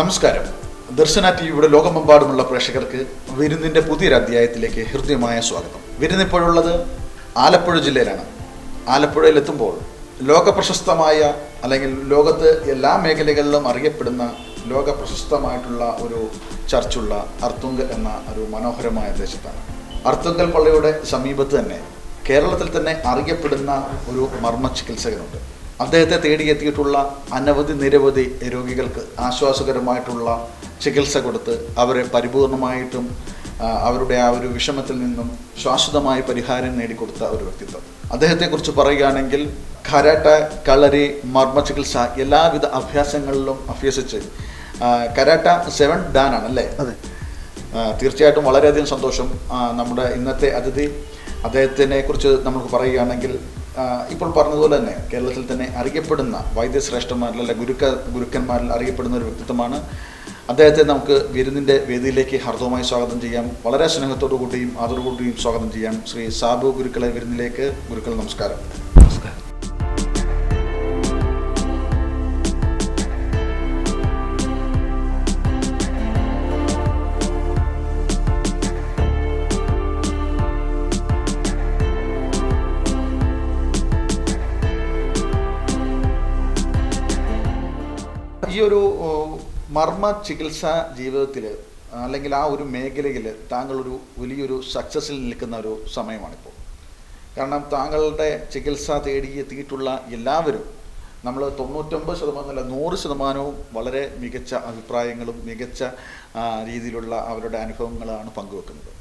നമസ്കാരം. ദർശന ടി വിയുടെ ലോകമെമ്പാടുമുള്ള പ്രേക്ഷകർക്ക് വിരുന്നിന്റെ പുതിയൊരു അധ്യായത്തിലേക്ക് ഹൃദ്യമായ സ്വാഗതം. വിരുന്ന് ഇപ്പോഴുള്ളത് ആലപ്പുഴ ജില്ലയിലാണ്. ആലപ്പുഴയിലെത്തുമ്പോൾ ലോക പ്രശസ്തമായ അല്ലെങ്കിൽ ലോകത്ത് എല്ലാ മേഖലകളിലും അറിയപ്പെടുന്ന ലോക പ്രശസ്തമായിട്ടുള്ള ഒരു ചർച്ചുള്ള അർത്തുങ്കൽ എന്ന ഒരു മനോഹരമായ ദേശത്താണ്. അർത്തുങ്കൽ പള്ളിയുടെ സമീപത്ത് തന്നെ കേരളത്തിൽ തന്നെ അറിയപ്പെടുന്ന ഒരു മർമ്മ ചികിത്സകനുണ്ട്. അദ്ദേഹത്തെ തേടിയെത്തിയിട്ടുള്ള അനവധി നിരവധി രോഗികൾക്ക് ആശ്വാസകരമായിട്ടുള്ള ചികിത്സ കൊടുത്ത് അവരെ പരിപൂർണമായിട്ടും അവരുടെ ആ ഒരു വിഷമത്തിൽ നിന്നും ശാശ്വതമായ പരിഹാരം നേടിക്കൊടുത്ത ഒരു വ്യക്തിത്വം. അദ്ദേഹത്തെക്കുറിച്ച് പറയുകയാണെങ്കിൽ കരാട്ട കളരി മർമ്മ ചികിത്സ എല്ലാവിധ അഭ്യാസങ്ങളിലും അഭ്യസിച്ച് കരാട്ട സെവൻ ഡാൻ ആണ് അല്ലേ? അതെ. തീർച്ചയായിട്ടും വളരെയധികം സന്തോഷം നമ്മുടെ ഇന്നത്തെ അതിഥി. അദ്ദേഹത്തിനെ കുറിച്ച് നമുക്ക് പറയുകയാണെങ്കിൽ ഇപ്പോൾ പറഞ്ഞതുപോലെ തന്നെ കേരളത്തിൽ തന്നെ അറിയപ്പെടുന്ന വൈദ്യശ്രേഷ്ഠന്മാരിൽ അല്ലെ ഗുരുക്ക ഗുരുക്കന്മാരിൽ അറിയപ്പെടുന്ന ഒരു വ്യക്തിത്വമാണ്. അദ്ദേഹത്തെ നമുക്ക് വിരുന്നിന്റെ വേദിയിലേക്ക് ഹർദവുമായി സ്വാഗതം ചെയ്യാം. വളരെ സ്നേഹത്തോടു കൂടിയും ആദരവോടുകൂടിയും സ്വാഗതം ചെയ്യാം. ശ്രീ സാബു ഗുരുക്കളെ വിരുന്നിലേക്ക്. ഗുരുക്കൾ നമസ്കാരം. ഈ ഒരു മർമ്മ ചികിത്സാ ജീവിതത്തിൽ അല്ലെങ്കിൽ ആ ഒരു മേഖലയിൽ താങ്കളൊരു വലിയൊരു സക്സസ്സിൽ നിൽക്കുന്ന ഒരു സമയമാണിപ്പോൾ. കാരണം താങ്കളുടെ ചികിത്സ തേടി എത്തിയിട്ടുള്ള എല്ലാവരും നമ്മൾ തൊണ്ണൂറ്റൊമ്പത് ശതമാനം അല്ല നൂറ് ശതമാനവും വളരെ മികച്ച അഭിപ്രായങ്ങളും മികച്ച രീതിയിലുള്ള അവരുടെ അനുഭവങ്ങളാണ് പങ്കുവെക്കുന്നത്.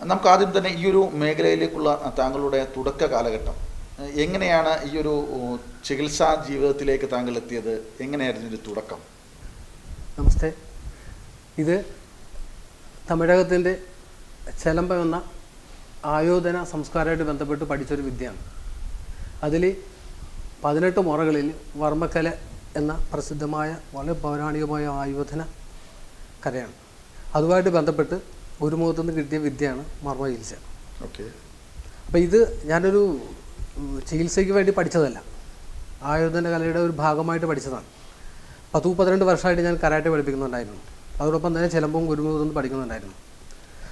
നമുക്ക് ആദ്യം തന്നെ ഈ ഒരു മേഖലയിലേക്കുള്ള താങ്കളുടെ തുടക്ക കാലഘട്ടം. എങ്ങനെയാണ് ഈ ഒരു ചികിത്സാ ജീവിതത്തിലേക്ക് താങ്കൾ എത്തിയത് എങ്ങനെയായിരുന്നു ഇതിന്റെ തുടക്കം? നമസ്തേ. ഇത് തമിഴകത്തിന്റെ ചെലമ്പം എന്ന ആയോധന സംസ്കാരമായിട്ട് ബന്ധപ്പെട്ട് പഠിച്ചൊരു വിദ്യയാണ്. അതിൽ പതിനെട്ട് മുറകളിൽ വർമ്മക്കല എന്ന പ്രസിദ്ധമായ വളരെ പൗരാണികമായ ആയോധന കലയാണ്. അതുമായിട്ട് ബന്ധപ്പെട്ട് ഒരു മുഖത്തുനിന്ന് കിട്ടിയ വിദ്യയാണ് മർമ്മ ചികിത്സ. ഓക്കെ. അപ്പോൾ ഇത് ഞാനൊരു ചികിത്സയ്ക്ക് വേണ്ടി പഠിച്ചതല്ല. ആയോധന കലയുടെ ഒരു ഭാഗമായിട്ട് പഠിച്ചതാണ്. പത്ത് മുപ്പത്തിരണ്ട് വർഷമായിട്ട് ഞാൻ കരാട്ടെ പഠിപ്പിക്കുന്നുണ്ടായിരുന്നു. അതോടൊപ്പം തന്നെ ചിലമ്പും ഗുരുമുഖത്തും പഠിക്കുന്നുണ്ടായിരുന്നു.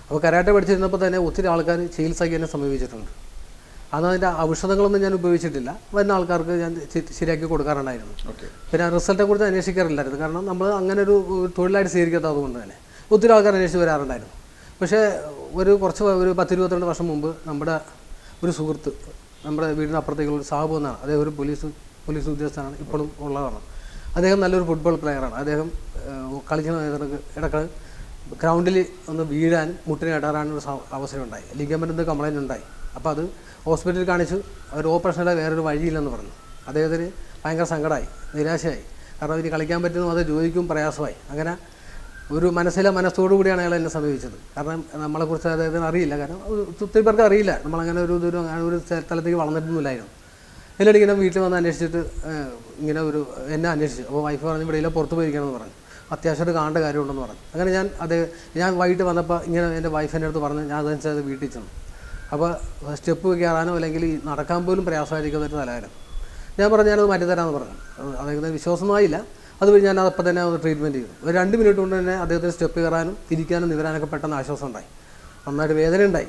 അപ്പോൾ കരാട്ടെ പഠിച്ചിരുന്നപ്പോൾ തന്നെ ഒത്തിരി ആൾക്കാർ ചികിത്സയ്ക്ക് എന്നെ സമീപിച്ചിട്ടുണ്ട്. അന്ന് അതിന്റെ ഔഷധങ്ങളൊന്നും ഞാൻ ഉപയോഗിച്ചിട്ടില്ല. വരുന്ന ആൾക്കാർക്ക് ഞാൻ ശരിയാക്കി കൊടുക്കാറുണ്ടായിരുന്നു. പിന്നെ റിസൾട്ടെ കുറിച്ച് അന്വേഷിക്കാറില്ലായിരുന്നു. കാരണം നമ്മൾ അങ്ങനെ ഒരു തൊഴിലായിട്ട് സ്വീകരിക്കാത്തത് കൊണ്ട് തന്നെ. ഒത്തിരി ആൾക്കാർ അന്വേഷിച്ച് വരാറുണ്ടായിരുന്നു. പക്ഷേ ഒരു കുറച്ച് ഒരു പത്തിരുപത്തിരണ്ട് വർഷം മുമ്പ് നമ്മുടെ ഒരു സുഹൃത്ത് നമ്മുടെ വീടിന് അപ്പുറത്തേക്കുള്ള ഒരു സാബു എന്നാണ്. അദ്ദേഹം ഒരു പോലീസ് പോലീസ് ഉദ്യോഗസ്ഥനാണ്. ഇപ്പോഴും ഉള്ളതാണ്. അദ്ദേഹം നല്ലൊരു ഫുട്ബോൾ പ്ലെയറാണ് അദ്ദേഹം കളിക്കുന്ന ഇടയ്ക്ക് ഗ്രൗണ്ടിൽ ഒന്ന് വീഴാൻ മുട്ടിനെ ഇടാറാനും അവസരം ഉണ്ടായി ലിഗമെന്റ് കംപ്ലൈന്റ് ഉണ്ടായി. അപ്പോൾ അത് ഹോസ്പിറ്റലിൽ കാണിച്ചു. അവർ ഓപ്പറേഷനിലെ വേറൊരു വഴിയില്ലെന്ന് പറഞ്ഞു. അദ്ദേഹത്തിന് ഭയങ്കര സങ്കടമായി നിരാശയായി. കാരണം ഇനി കളിക്കാൻ പറ്റുന്നു അത് ജോലിക്കും പ്രയാസമായി. അങ്ങനെ ഒരു മനസ്സിലെ മനസ്സോടു കൂടിയാണ് അയാൾ എന്നെ സമീപിച്ചത്. കാരണം നമ്മളെക്കുറിച്ച് അതായത് അറിയില്ല. കാരണം ഒത്തിരി പേർക്ക് അറിയില്ല. നമ്മളങ്ങനെ ഒരു ഇതൊരു ഒരു സ്ഥലത്തേക്ക് വളർന്നിട്ടൊന്നുമില്ലായിരുന്നു. എന്നിട്ട് ഇങ്ങനെ വീട്ടിൽ വന്ന് അന്വേഷിച്ചിട്ട് ഇങ്ങനെ ഒരു എന്നെ അന്വേഷിച്ചു. അപ്പോൾ വൈഫ് പറഞ്ഞു ഇവിടെ പുറത്ത് പോയിരിക്കണമെന്ന് പറഞ്ഞു. അത്യാവശ്യമായിട്ട് കാണേണ്ട കാര്യമുണ്ടെന്ന് പറഞ്ഞു. അങ്ങനെ ഞാൻ അത് ഞാൻ വൈകിട്ട് വന്നപ്പോൾ ഇങ്ങനെ എന്റെ വൈഫ് എന്റെ അടുത്ത് പറഞ്ഞ് ഞാൻ അതനുസരിച്ച് അത് വീട്ടിൽ ചെന്നു. അപ്പോൾ സ്റ്റെപ്പ് കയറാനോ അല്ലെങ്കിൽ നടക്കാൻ പോലും പ്രയാസമായിരിക്കുന്ന ഒരു നിലവാരം ഞാൻ പറഞ്ഞു ഞാനത് മാറ്റിത്തരാമെന്ന് പറഞ്ഞു. അതായത് വിശ്വാസമായില്ല. അത് കഴിഞ്ഞ് ഞാൻ അപ്പം തന്നെ ട്രീറ്റ്മെന്റ് ചെയ്തു. ഒരു രണ്ട് മിനിറ്റ് കൊണ്ട് തന്നെ അദ്ദേഹത്തിന് സ്റ്റെപ്പ് കയറാനും തിരിക്കാനും നിവരാനൊക്കെ പെട്ടെന്ന് ആശ്വാസം ഉണ്ടായി. നന്നായിട്ട് വേദന ഉണ്ടായി.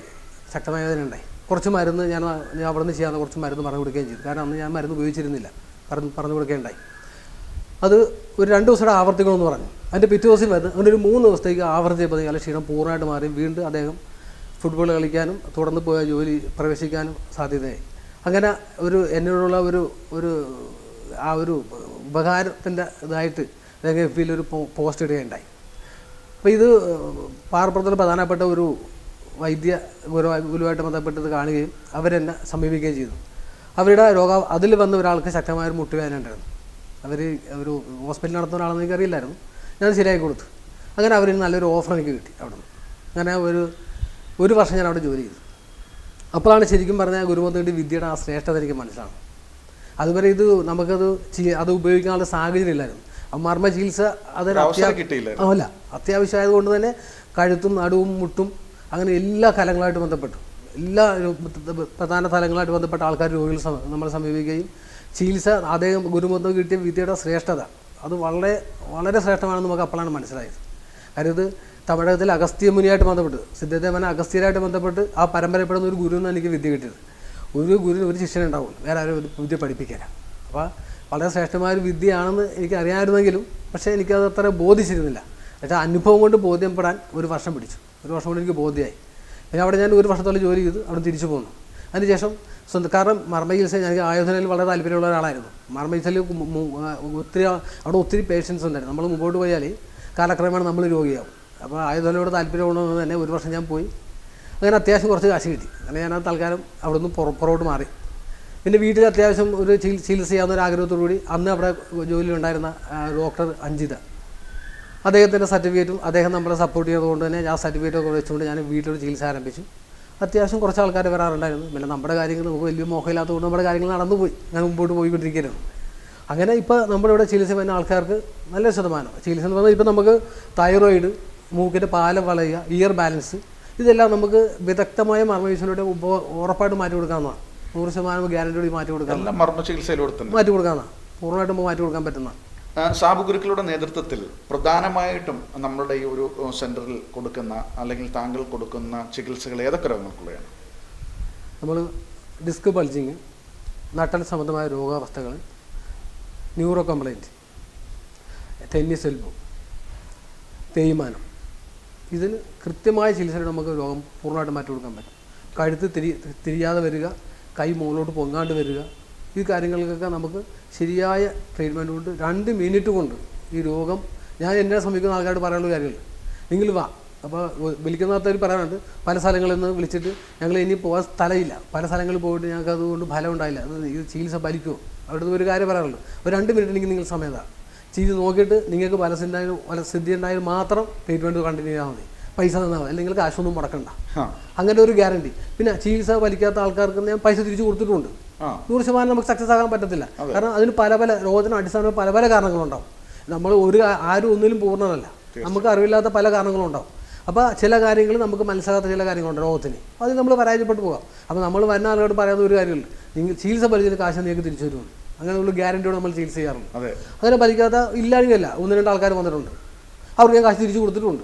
ശക്തമായ വേദന ഉണ്ടായി. കുറച്ച് മരുന്ന് ഞാൻ ഞാൻ അവിടെ നിന്ന് ചെയ്യാതെ കുറച്ച് മരുന്ന് പറഞ്ഞു കൊടുക്കുകയും ചെയ്തു. കാരണം അന്ന് ഞാൻ മരുന്ന് ഉപയോഗിച്ചിരുന്നില്ല. പറഞ്ഞു പറഞ്ഞു കൊടുക്കുകയുണ്ടായി. അത് ഒരു രണ്ട് ദിവസത്തെ ആവർത്തിക്കണമെന്ന് പറഞ്ഞു. അതിന്റെ പിറ്റേ ദിവസം വരുന്നത് അങ്ങനെ ഒരു മൂന്ന് ദിവസത്തേക്ക് ആവർത്തിച്ചപ്പോൾ അയാളുടെ ക്ഷീണം പൂർണമായിട്ട് മാറി. വീണ്ടും അദ്ദേഹം ഫുട്ബോൾ കളിക്കാനും തുടർന്ന് പോയ ജോലി പ്രവേശിക്കാനും സാധ്യതയായി. അങ്ങനെ ഒരു എന്നോടുള്ള ഒരു ഒരു ആ ഒരു ഉപകാരത്തിന്റെ ഇതായിട്ട് അദ്ദേഹം എഫ് ഒരു പോസ്റ്റ് ഇടുകയുണ്ടായി. അപ്പോൾ ഇത് പാർപ്പുറത്തിൽ പ്രധാനപ്പെട്ട ഒരു വൈദ്യ ഗുരു ഗുരുവായിട്ട് ബന്ധപ്പെട്ടത് കാണുകയും അവരെന്നെ സമീപിക്കുകയും ചെയ്തു. അവരുടെ രോഗ അതിൽ വന്ന ഒരാൾക്ക് ശക്തമായ ഒരു മുട്ടുവേദന ഉണ്ടായിരുന്നു. അവർ ഒരു ഹോസ്പിറ്റലിൽ നടത്തുന്ന ഒരാളെന്ന് എനിക്കറിയില്ലായിരുന്നു. ഞാൻ ശരിയാക്കി കൊടുത്തു. അങ്ങനെ അവരിന് നല്ലൊരു ഓഫർ എനിക്ക് കിട്ടി അവിടെ നിന്ന് അങ്ങനെ ഒരു ഒരു വർഷം ഞാൻ അവിടെ ജോലി ചെയ്തു. അപ്പോഴാണ് ശരിക്കും പറഞ്ഞാൽ ഗുരുമുഖത്തിന്റെ വിദ്യയുടെ ആ ശ്രേഷ്ഠത എനിക്ക് മനസ്സിലാവും അതുവരെ ഇത് നമുക്കത് അത് ഉപയോഗിക്കാനുള്ള സാഹചര്യം ഇല്ലായിരുന്നു മർമ്മ ചികിത്സ അതൊരു. അല്ല അത്യാവശ്യമായത് കൊണ്ട് തന്നെ കഴുത്തും നടുവും മുട്ടും അങ്ങനെ എല്ലാ കലങ്ങളായിട്ട് ബന്ധപ്പെട്ടു. എല്ലാ പ്രധാന തലങ്ങളായിട്ട് ബന്ധപ്പെട്ട ആൾക്കാർ രോഗികൾ നമ്മൾ നമ്മളെ സമീപിക്കുകയും ചികിത്സ അദ്ദേഹം ഗുരുമന്ത്രം കിട്ടിയ വിദ്യയുടെ ശ്രേഷ്ഠത. അത് വളരെ വളരെ ശ്രേഷ്ഠമാണെന്ന് നമുക്ക് അപ്പോഴാണ് മനസ്സിലായത്. കാര്യം ഇത് തമിഴകത്തിൽ അഗസ്ത്യ മുനിയായിട്ട് ബന്ധപ്പെട്ട്. സിദ്ധദേവന അഗസ്ത്യരായിട്ട് ബന്ധപ്പെട്ട് ആ പരമ്പരപ്പെടുന്ന ഒരു ഗുരുവിൽ നിന്ന് എനിക്ക് വിദ്യ കിട്ടിയത്. ഒരു ഗുരു ഒരു ശിഷ്യനുണ്ടാവും. വേറെ ആരും ഒരു വിദ്യ പഠിപ്പിക്കാനാണ് അപ്പോൾ വളരെ ശ്രേഷ്ഠമായ ഒരു വിദ്യയാണെന്ന് എനിക്ക് അറിയാമായിരുന്നെങ്കിലും പക്ഷേ എനിക്കത് അത്ര ബോധിച്ചിരുന്നില്ല. പക്ഷേ അനുഭവം കൊണ്ട് ബോധ്യപ്പെടാൻ ഒരു വർഷം പിടിച്ചു. ഒരു വർഷം കൊണ്ട് എനിക്ക് ബോധ്യമായി. പിന്നെ അവിടെ ഞാൻ ഒരു വർഷത്തോളം ജോലി ചെയ്തു അവിടെ തിരിച്ചു പോന്നു. അതിനുശേഷം സ്വന്തം കാരണം മർമ്മ ഞാൻ ആയോധനയിൽ വളരെ താല്പര്യമുള്ള ഒരാളായിരുന്നു. മർമ്മ ഒത്തിരി അവിടെ ഒത്തിരി പേഷ്യൻസ് ഉണ്ടായിരുന്നു. നമ്മൾ മുമ്പോട്ട് പോയാൽ കാലക്രമേണ നമ്മൾ രോഗിയാവും. അപ്പോൾ ആയോധനയോട് താല്പര്യമുള്ളതുകൊണ്ട് തന്നെ ഒരു വർഷം ഞാൻ പോയി. അങ്ങനെ അത്യാവശ്യം കുറച്ച് കാശ് കിട്ടി. അങ്ങനെ ഞാൻ തൽക്കാലം അവിടെ നിന്ന് പുറ പുറകോട്ട് മാറി. പിന്നെ വീട്ടിൽ അത്യാവശ്യം ഒരു ചികിത്സ ചെയ്യാവുന്ന ഒരു ആഗ്രഹത്തോടു കൂടി അന്ന് അവിടെ ജോലിയിലുണ്ടായിരുന്ന ഡോക്ടർ അഞ്ജിത. അദ്ദേഹത്തിന്റെ സർട്ടിഫിക്കറ്റും അദ്ദേഹം നമ്മളെ സപ്പോർട്ട് ചെയ്തതുകൊണ്ട് തന്നെ ആ സർട്ടിഫിക്കറ്റൊക്കെ വെച്ചുകൊണ്ട് ഞാൻ വീട്ടിലൊരു ചികിത്സ ആരംഭിച്ചു. അത്യാവശ്യം കുറച്ച് ആൾക്കാർ വരാറുണ്ടായിരുന്നു. പിന്നെ നമ്മുടെ കാര്യങ്ങൾ നമുക്ക് വലിയ മോഹമില്ലാത്തതുകൊണ്ട് നമ്മുടെ കാര്യങ്ങൾ നടന്നു പോയി ഞാൻ മുമ്പോട്ട് പോയിക്കൊണ്ടിരിക്കുകയായിരുന്നു അങ്ങനെ ഇപ്പോൾ നമ്മുടെ ഇവിടെ ചികിത്സ വരുന്ന ആൾക്കാർക്ക് നല്ല ശതമാനം. ചികിത്സ എന്ന് പറഞ്ഞാൽ ഇപ്പോൾ നമുക്ക് തൈറോയിഡ് മൂക്കിന്റെ പാലം വളയുക ഇയർ ബാലൻസ് ഇതെല്ലാം നമുക്ക് വിദഗ്ധമായ മർമ്മവിശ്വലൂടെ ഉപ ഉറപ്പായിട്ട് മാറ്റി കൊടുക്കാവുന്നതാണ് നൂറ് ശതമാനം ഗ്യാരണ്ടിയോട് മാറ്റി കൊടുക്കാം മർമ്മ ചികിത്സയിലൂടെ മാറ്റി കൊടുക്കാവുന്നതാണ് പൂർണമായിട്ട് നമുക്ക് മാറ്റി കൊടുക്കാൻ പറ്റുന്ന സാബു ഗുരുക്കളുടെ നേതൃത്വത്തിൽ പ്രധാനമായിട്ടും നമ്മളുടെ ഈ ഒരു സെന്ററിൽ സെന്ററിൽ കൊടുക്കുന്ന അല്ലെങ്കിൽ താങ്കൾ കൊടുക്കുന്ന ചികിത്സകൾ ഏതൊക്കെ രോഗങ്ങൾക്കുള്ളതാണ് നമ്മൾ ഡിസ്ക് ബൾജിങ് നട്ടൽ സംബന്ധമായ രോഗാവസ്ഥകൾ ന്യൂറോ കംപ്ലൈന്റ് ടെന്നിസ് എൽബോ തേയ്മാനം. ഇതിന് കൃത്യമായ ചികിത്സയിൽ നമുക്ക് രോഗം പൂർണമായിട്ട് മാറ്റി കൊടുക്കാൻ പറ്റും. കഴുത്ത് തിരി തിരിയാതെ വരിക കൈ മുകളിലോട്ട് പൊങ്ങാണ്ട് വരിക ഈ കാര്യങ്ങൾക്കൊക്കെ നമുക്ക് ശരിയായ ട്രീറ്റ്മെന്റ് കൊണ്ട് രണ്ട് മിനിറ്റ് കൊണ്ട് ഈ രോഗം ഞാൻ എന്നെ സമീപിക്കുന്ന ആൾക്കാരോട് പറയാനുള്ള കാര്യമില്ല. നിങ്ങൾ വാ. അപ്പോൾ വിളിക്കുന്ന ആൾക്കാർ പറയാനുണ്ട് പല സ്ഥലങ്ങളിൽ നിന്ന് വിളിച്ചിട്ട് ഞങ്ങൾ ഇനി പോകാൻ സ്ഥലമില്ല. പല സ്ഥലങ്ങളിൽ പോയിട്ട് ഞങ്ങൾക്ക് അതുകൊണ്ട് ഫലം ഉണ്ടായില്ല. അത് ഇത് ചികിത്സ ഫലിക്കുമോ അവിടുന്ന് ഒരു കാര്യം പറയാനുള്ളൂ ഒരു രണ്ട് മിനിറ്റ് എനിക്ക് നിങ്ങൾ സമയം താ. ചെയ്ത് നോക്കിയിട്ട് നിങ്ങൾക്ക് ഫലസിദ്ധായാലും മനസ്സിദ്ധി ഉണ്ടായാലും മാത്രം ട്രീറ്റ്മെന്റ് കണ്ടിന്യൂ ചെയ്താൽ മതി. പൈസ തന്നാൽ മതി. അല്ലെങ്കിൽ കാശൊന്നും മുടക്കണ്ട. അങ്ങനെ ഒരു ഗ്യാരണ്ടി പിന്നെ ചികിത്സ വലിക്കാത്ത ആൾക്കാർക്ക് ഞാൻ പൈസ തിരിച്ചു കൊടുത്തിട്ടുണ്ട്. നൂറ് ശതമാനം നമുക്ക് സക്സസ് ആകാൻ പറ്റത്തില്ല. കാരണം അതിന് പല പല രോഗത്തിന് അടിസ്ഥാനം പല പല കാരണങ്ങളുണ്ടാവും. നമ്മൾ ഒരു ആരും ഒന്നിലും പൂർണമല്ല നമുക്ക് അറിവില്ലാത്ത പല കാരണങ്ങളും ഉണ്ടാവും അപ്പോൾ ചില കാര്യങ്ങൾ നമുക്ക് മനസ്സിലാകാത്ത ചില കാര്യങ്ങളുണ്ട് രോഗത്തിന്. അത് നമ്മൾ പരാജയപ്പെട്ടു പോകാം. അപ്പോൾ നമ്മൾ വരുന്ന ആളുകളോട് പറയാവുന്ന ഒരു കാര്യമുണ്ട്. നിങ്ങൾ ചികിത്സ പരിചയം കാശ് നിങ്ങൾക്ക് തിരിച്ചു തരുമെന്ന്. അങ്ങനെ നമ്മൾ ഗ്യാരണ്ടിയോട് നമ്മൾ ചികിത്സ ചെയ്യാറുണ്ട്. അതെ. അങ്ങനെ ഭരിക്കാത്ത ഇല്ലായ്മയല്ല. ഒന്ന് രണ്ട് ആൾക്കാർ വന്നിട്ടുണ്ട്. അവർക്ക് ഞാൻ കാശ് തിരിച്ചു കൊടുത്തിട്ടുണ്ട്.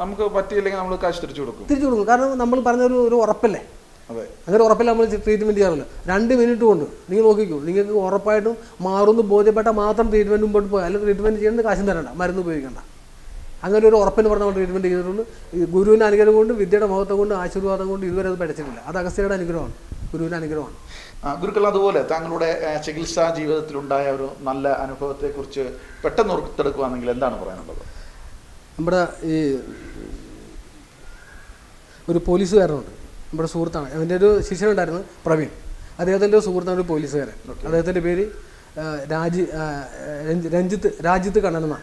നമുക്ക് പറ്റിയില്ലെങ്കിൽ നമ്മൾ കാശ് തിരിച്ചു കൊടുക്കും. തിരിച്ചു കൊടുക്കും. കാരണം നമ്മൾ പറഞ്ഞ ഒരു ഒരു ഉറപ്പല്ലേ? അതെ. അങ്ങനെ ഉറപ്പില്ല നമ്മൾ ട്രീറ്റ്മെന്റ് ചെയ്യാറില്ല. രണ്ട് മിനിറ്റ് കൊണ്ട് നിങ്ങൾ നോക്കിക്കോ. നിങ്ങൾക്ക് ഉറപ്പായിട്ടും മാറുമെന്ന് ബോധ്യപ്പെട്ടാൽ മാത്രം ട്രീറ്റ്മെന്റ് മുമ്പോട്ട് പോയാൽ അല്ലെങ്കിൽ ട്രീറ്റ്മെന്റ് ചെയ്യേണ്ട കാശും തരണ്ട. മരുന്ന് ഉപയോഗിക്കണ്ട. അങ്ങനെ ഒരു ഉറപ്പെന്ന് പറഞ്ഞ നമ്മൾ ട്രീറ്റ്മെന്റ് ചെയ്തിട്ടുണ്ട്. ഗുരുവിന്റെ അനുഗ്രഹം കൊണ്ട് വിദ്യയുടെ മഹത്വം കൊണ്ട് ആശീർവാദം കൊണ്ട് ഇതുവരെ അത് പഠിച്ചിട്ടില്ല. അത് അഗസ്ത്യയുടെ അനുഗ്രഹമാണ്. ഗുരുവിന്റെ അനുഗ്രഹമാണ്. ഗുരുക്കൾ അതുപോലെ താങ്കളുടെ ചികിത്സാ ജീവിതത്തിലുണ്ടായ ഒരു നല്ല അനുഭവത്തെക്കുറിച്ച് പെട്ടെന്ന് ഓർത്തെടുക്കുകയാണെങ്കിൽ എന്താണ് പറയാനുള്ളത്? നമ്മുടെ ഈ ഒരു പോലീസുകാരനുണ്ട്. നമ്മുടെ സുഹൃത്താണ്. അവന്റെ ഒരു ശിഷ്യനുണ്ടായിരുന്നു പ്രവീൺ. അദ്ദേഹത്തിന്റെ സുഹൃത്താണ് ഒരു പോലീസുകാരൻ. അദ്ദേഹത്തിന്റെ പേര് രാജി രഞ്ജി- രഞ്ജിത്ത് രാജ്യത്ത് കണ്ണൻ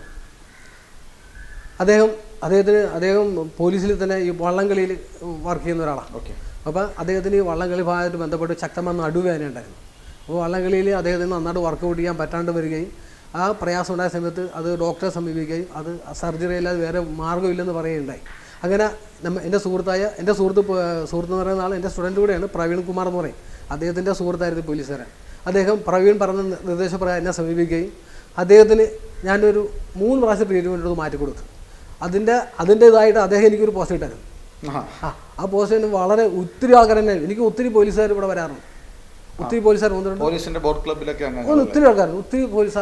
അദ്ദേഹം അദ്ദേഹത്തിന് അദ്ദേഹം പോലീസിൽ തന്നെ ഈ വള്ളംകളിയിൽ വർക്ക് ചെയ്യുന്ന ഒരാളാണ്. ഓക്കെ. അപ്പോൾ അദ്ദേഹത്തിന് ഈ വള്ളംകളി ഭാഗമായിട്ട് ബന്ധപ്പെട്ട് ശക്തമായ നടുവേദന ഉണ്ടായിരുന്നു. അപ്പോൾ വള്ളംകളിയിൽ അദ്ദേഹത്തിന് നന്നായിട്ട് വർക്കൗട്ട് ചെയ്യാൻ പറ്റാണ്ട് വരികയും ആ പ്രയാസം ഉണ്ടായ സമയത്ത് അത് ഡോക്ടറെ സമീപിക്കുകയും അത് സർജറി അല്ലാതെ വേറെ മാർഗമില്ലെന്ന് പറയുകയുണ്ടായി. അങ്ങനെ നമ്മ എന്റെ സുഹൃത്തായ എന്റെ സുഹൃത്ത് സുഹൃത്ത് എന്ന് പറയുന്ന ആൾ എന്റെ സ്റ്റുഡന്റ് കൂടെയാണ് പ്രവീൺ കുമാർ എന്ന് പറയും. അദ്ദേഹത്തിന്റെ സുഹൃത്തായിരുന്നു പോലീസുകാരൻ. അദ്ദേഹം പ്രവീൺ പറഞ്ഞ നിർദ്ദേശപ്രകാരം എന്നെ സമീപിക്കുകയും അദ്ദേഹത്തിന് ഞാനൊരു മൂന്ന് പ്രാവശ്യം ട്രീറ്റ്മെന്റ് മാറ്റി കൊടുത്തു അതിന്റെ അതിന്റേതായിട്ട് അദ്ദേഹം എനിക്കൊരു പോസ്റ്റ് ഇട്ടായിരുന്നു ആ. ആ പോസ്റ്റിന് വളരെ ഒത്തിരി ആൾക്കാർ തന്നെ എനിക്ക് ഒത്തിരി പോലീസുകാർ ഇവിടെ വരാറുണ്ട്. ഒത്തിരി പോലീസുകാർ വന്നിട്ടുണ്ട്. പോലീസിന്റെ ക്ലബിലൊക്കെ അങ്ങനെ ഒത്തിരി ആൾക്കാർ ഒത്തിരി പോലീസ്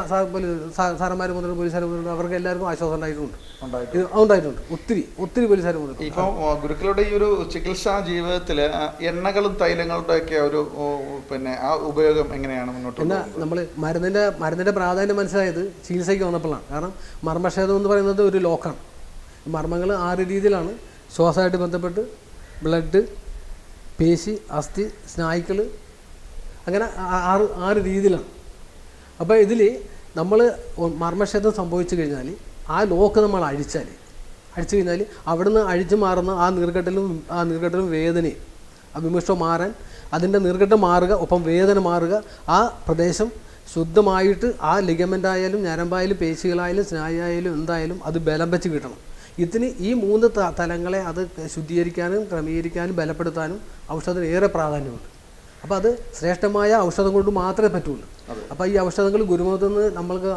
സാറന്മാർ വന്നിട്ടുണ്ട് പോലീസുകാർ വന്നിട്ടുണ്ട്. അവർക്ക് എല്ലാവർക്കും ആശ്വാസം ഉണ്ടായിട്ടുണ്ട്. ഉണ്ടായിട്ട് ഉണ്ടായിട്ടുണ്ട്. ഒത്തിരി ഒത്തിരി പോലീസുകാർ വന്നിട്ടുണ്ട്. ഇപ്പൊ ഗുരുക്കളുടെ ഈ ഒരു ചികിത്സാ ജീവിതത്തിൽ എണ്ണകളും തൈലങ്ങളുടെ ഒക്കെ ഒരു പിന്നെ ആ ഉപയോഗം എങ്ങനെയാണ് മുന്നോട്ട് പിന്നെ നമ്മൾ നമ്മൾ മരുന്നിന്റെ മരുന്നിന്റെ പ്രാധാന്യം മനസ്സിലായത് ചികിത്സയ്ക്ക് വന്നപ്പോഴാണ്. കാരണം മർമ്മക്ഷേതം എന്ന് പറയുന്നത് ഒരു ലോക്കാണ്. മർമ്മങ്ങൾ ആറ് രീതിയിലാണ് ശ്വാസമായിട്ട് ബന്ധപ്പെട്ട് ബ്ലഡ് പേശി അസ്ഥി സ്നായുക്കൾ അങ്ങനെ ആറ് ആറ് രീതിയിലാണ്. അപ്പോൾ ഇതിൽ നമ്മൾ മർമ്മക്ഷേത്രം സംഭവിച്ചു കഴിഞ്ഞാൽ ആ ലോക്ക് നമ്മൾ അഴിച്ചാൽ അഴിച്ചു കഴിഞ്ഞാൽ അവിടുന്ന് അഴിച്ചു മാറുന്ന ആ നീർഘട്ടലും ആ നീർഘട്ടലും വേദനയും ആ വിമിഷ്ടം മാറാൻ അതിന്റെ നീർഘട്ടം മാറുക ഒപ്പം വേദന മാറുക ആ പ്രദേശം ശുദ്ധമായിട്ട് ആ ലിഗമെന്റ് ആയാലും ഞരമ്പായാലും പേശികളായാലും സ്നായായാലും എന്തായാലും അത് ബലം വെച്ച് കിട്ടണം. ഇതിന് ഈ മൂന്ന് തലങ്ങളെ അത് ശുദ്ധീകരിക്കാനും ക്രമീകരിക്കാനും ബലപ്പെടുത്താനും ഔഷധത്തിന് ഏറെ പ്രാധാന്യമുണ്ട്. അപ്പോൾ അത് ശ്രേഷ്ഠമായ ഔഷധം കൊണ്ട് മാത്രമേ പറ്റുള്ളൂ. അപ്പോൾ ഈ ഔഷധങ്ങൾ ഗുരുമുഖത്തു നിന്ന് നമ്മൾക്ക്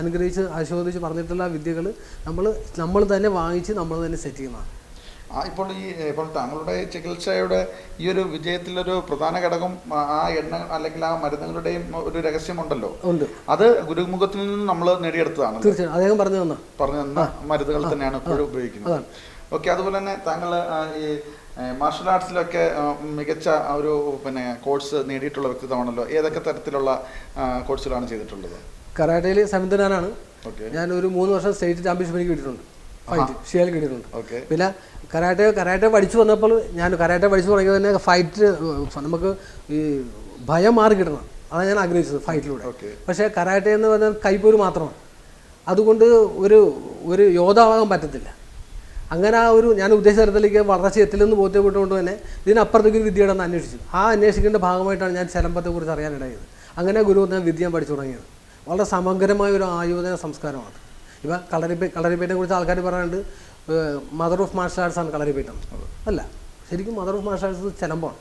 അനുഗ്രഹിച്ച് ആശീർവദിച്ച് പറഞ്ഞിട്ടുള്ള വിദ്യകൾ നമ്മൾ നമ്മൾ തന്നെ വാങ്ങിച്ച് നമ്മൾ തന്നെ സെറ്റ് ചെയ്യുന്നതാണ്. ഇപ്പോൾ ഈ ഇപ്പോൾ താങ്കളുടെ ചികിത്സയുടെ ഈ ഒരു വിജയത്തിലൊരു പ്രധാന ഘടകം ആ- എണ്ണ അല്ലെങ്കിൽ ആ മരുന്നുകളുടെയും ഒരു രഹസ്യമുണ്ടല്ലോ. ഉണ്ട്. അത് ഗുരുമുഖത്തിൽ നിന്ന് നമ്മൾ നേടിയെടുത്തതാണ് തീർച്ചയായും. അദ്ദേഹം പറഞ്ഞു തന്ന. പറഞ്ഞു തന്ന മരുന്നുകൾ തന്നെയാണ് ഇപ്പോഴും ഉപയോഗിക്കുന്നത്. ഓക്കെ അതുപോലെ തന്നെ താങ്കൾ ഈ മാർഷൽ ആർട്സിലൊക്കെ മികച്ച ഒരു പിന്നെ കോഴ്സ് നേടിയിട്ടുള്ള വ്യക്തിത്വമാണല്ലോ ഏതൊക്കെ തരത്തിലുള്ള കോഴ്സുകളാണ് ചെയ്തിട്ടുള്ളത്? കരാട്ടയിൽ ഓക്കെ. ഞാൻ ഒരു മൂന്ന് വർഷം സ്റ്റേറ്റ് ചാമ്പ്യൻഷിപ്പ് എനിക്ക് കിട്ടിയിട്ടുണ്ട്. ഫൈറ്റ്. ഷിയാൽ കിട്ടിയിട്ടുണ്ട്. ഓക്കെ. പിന്നെ കരാട്ടെ കരാട്ടെ പഠിച്ചു വന്നപ്പോൾ ഞാൻ കരാട്ടെ പഠിച്ചു തുടങ്ങിയത് തന്നെ ഫൈറ്റ് നമുക്ക് ഈ ഭയം മാറി കിട്ടണം. അതാണ് ഞാൻ ആഗ്രഹിച്ചത് ഫൈറ്റിലൂടെ ഓക്കെ. പക്ഷേ കരാട്ടെ എന്ന് പറഞ്ഞാൽ കൈപ്പോര് മാത്രമാണ്. അതുകൊണ്ട് ഒരു ഒരു യോദ്ധാവാകാൻ പറ്റത്തില്ല. അങ്ങനെ ആ ഒരു ഞാൻ ഉദ്ദേശിച്ച തരത്തിലേക്ക് വളർച്ച എത്തില്ലെന്ന് ബോധ്യപ്പെട്ടുകൊണ്ട് തന്നെ ഇതിനപ്പുറത്തേക്ക് ഒരു വിദ്യയുടെ ഒന്ന് അന്വേഷിച്ചു. ആ അന്വേഷിക്കേണ്ട ഭാഗമായിട്ടാണ് ഞാൻ ചലമ്പത്തെക്കുറിച്ച് അറിയാനിടയത് അങ്ങനെ ഗുരു ഞാൻ വിദ്യ ഞാൻ പഠിച്ചു തുടങ്ങിയത്. വളരെ സമഗ്രമായ ഒരു ആയോധന സംസ്കാരമാണ് ഇപ്പം കളരിപ്പേ കളരിപ്പേറ്റിനെ കുറിച്ച് ആൾക്കാർ പറയാറുണ്ട് മദർ ഓഫ് മാർഷൽ ആർട്സ് ആണ് കളരിപ്പേറ്റം അല്ല ശരിക്കും മദർ ഓഫ് മാർഷൽ ആർട്സ് ചിലമ്പാണ്.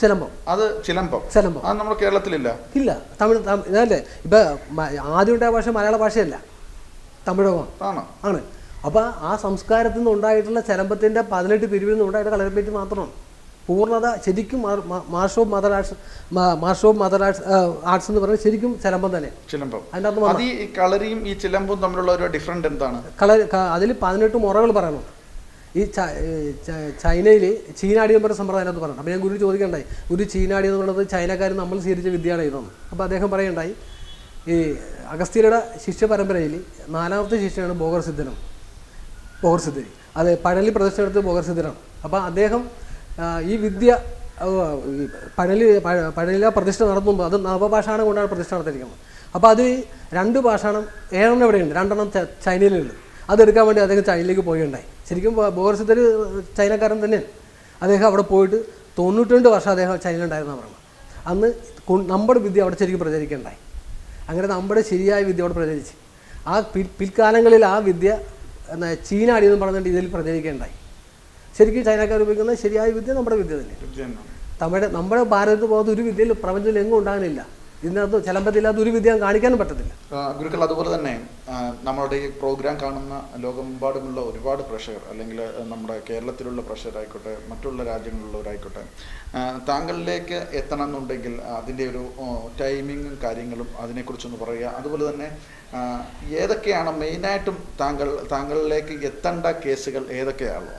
ചിലമ്പം. അത് ചിലമ്പം. ചിലമ്പം. അത് നമ്മുടെ കേരളത്തിലില്ല. ഇല്ല തമിഴ് ഇതല്ലേ ഇപ്പം ആദ്യം ഉണ്ടായ ഭാഷ മലയാള ഭാഷയല്ല. തമിഴകമാണ് ആണോ. ആണ്. അപ്പൊ ആ സംസ്കാരത്തിൽ നിന്ന് ഉണ്ടായിട്ടുള്ള ചിലമ്പത്തിന്റെ പതിനെട്ട് പിരിവിൽ നിന്ന് ഉണ്ടായിട്ട് കളരിപ്പേറ്റ് മാത്രമാണ്. പൂർണത ശരിക്കും martial of mother arts martial of mother arts arts എന്ന് പറയുന്നത് ശരിക്കും ചിലമ്പം തന്നെ. ചിലമ്പം. അതിന്റെ അകത്ത് അത് ഈ കളരിയും ഈ ചിലമ്പും തമ്മിലുള്ള ഒരു ഡിഫറന്റ് എന്താണ്? കളർ അതിൽ പതിനെട്ട് മുറകൾ പറയണം. ഈ ചൈനയിൽ ചീനാടി എന്ന് പറയുന്ന സമ്പ്രദായം അതിനകത്ത് പറയണം. അപ്പോൾ ഞാൻ ഗുരു ചോദിക്കണ്ടായി. ഗുരു ചീനാടി എന്ന് പറയുന്നത് ചൈനക്കാർ നമ്മൾ സ്വീകരിച്ച വിദ്യയാണ് ഇതെന്ന്. അപ്പോൾ അദ്ദേഹം പറയണ്ടായി ഈ അഗസ്ത്യരുടെ ശിഷ്യ പരമ്പരയിൽ നാലാമത്തെ ശിഷ്യനാണ് ബോഗർ സിദ്ധനം ബോഗർ സിദ്ധരി അതെ പഴലി പ്രദർശനത്തിൽ എടുത്ത് ബോഗർ സിദ്ധനാണ് അപ്പോൾ അദ്ദേഹം ഈ വിദ്യ പഴലി പഴ- പഴലില പ്രതിഷ്ഠ നടത്തുമ്പോൾ അത് നവഭാഷാണം കൊണ്ടാണ് പ്രതിഷ്ഠ നടത്തിയിരിക്കുന്നത്. അപ്പോൾ അത് രണ്ട് ഭാഷാണം ഏഴെണ്ണം ഇവിടെയുണ്ട്. രണ്ടെണ്ണം ചൈനയിലുണ്ട്. അതെടുക്കാൻ വേണ്ടി അദ്ദേഹം ചൈനയിലേക്ക് പോയുണ്ടായി ശരിക്കും സിദ്ധർ ചൈനക്കാരൻ തന്നെയാണ് അദ്ദേഹം അവിടെ പോയിട്ട് തൊണ്ണൂറ്റിരണ്ട് വർഷം അദ്ദേഹം ചൈനയിലുണ്ടായിരുന്ന പറയുന്നത്. അന്ന് നമ്മുടെ വിദ്യ അവിടെ ശരിക്കും പ്രചരിക്കണ്ടായി അങ്ങനെ നമ്മുടെ ശരിയായ വിദ്യ അവിടെ പ്രചരിച്ച്. ആ പിൽ- പിൽക്കാലങ്ങളിൽ ആ വിദ്യ ചീനാടി എന്ന് പറഞ്ഞിട്ട് ഇതിൽ പ്രചരിക്കേണ്ടായി ശരിക്കും ചൈനക്കാർ ഉപയോഗിക്കുന്ന ശരിയായ വിദ്യ നമ്മുടെ വിദ്യ തന്നെ. നമ്മുടെ നമ്മുടെ ഭാരതത്തിൽ പോകുന്ന ഒരു വിദ്യയിൽ പ്രപഞ്ചത്തിൽ എങ്ങും ഉണ്ടാകുന്നില്ല. ഇതിനകത്ത് ചിലമ്പത്തില്ലാത്ത ഒരു വിദ്യ കാണിക്കാനും പറ്റത്തില്ല. ഗുരുക്കൾ അതുപോലെ തന്നെ നമ്മുടെ ഈ പ്രോഗ്രാം കാണുന്ന ലോകമെമ്പാടുമുള്ള ഒരുപാട് പ്രഷർ അല്ലെങ്കിൽ നമ്മുടെ കേരളത്തിലുള്ള പ്രഷർ ആയിക്കോട്ടെ മറ്റുള്ള രാജ്യങ്ങളിലുള്ളവരായിക്കോട്ടെ താങ്കളിലേക്ക് എത്തണം എന്നുണ്ടെങ്കിൽ അതിന്റെ ഒരു ടൈമിങ്ങും കാര്യങ്ങളും അതിനെക്കുറിച്ചൊന്ന് പറയുക. അതുപോലെ തന്നെ ഏതൊക്കെയാണ് മെയിനായിട്ടും താങ്കൾ താങ്കളിലേക്ക് എത്തേണ്ട കേസുകൾ ഏതൊക്കെയാണ്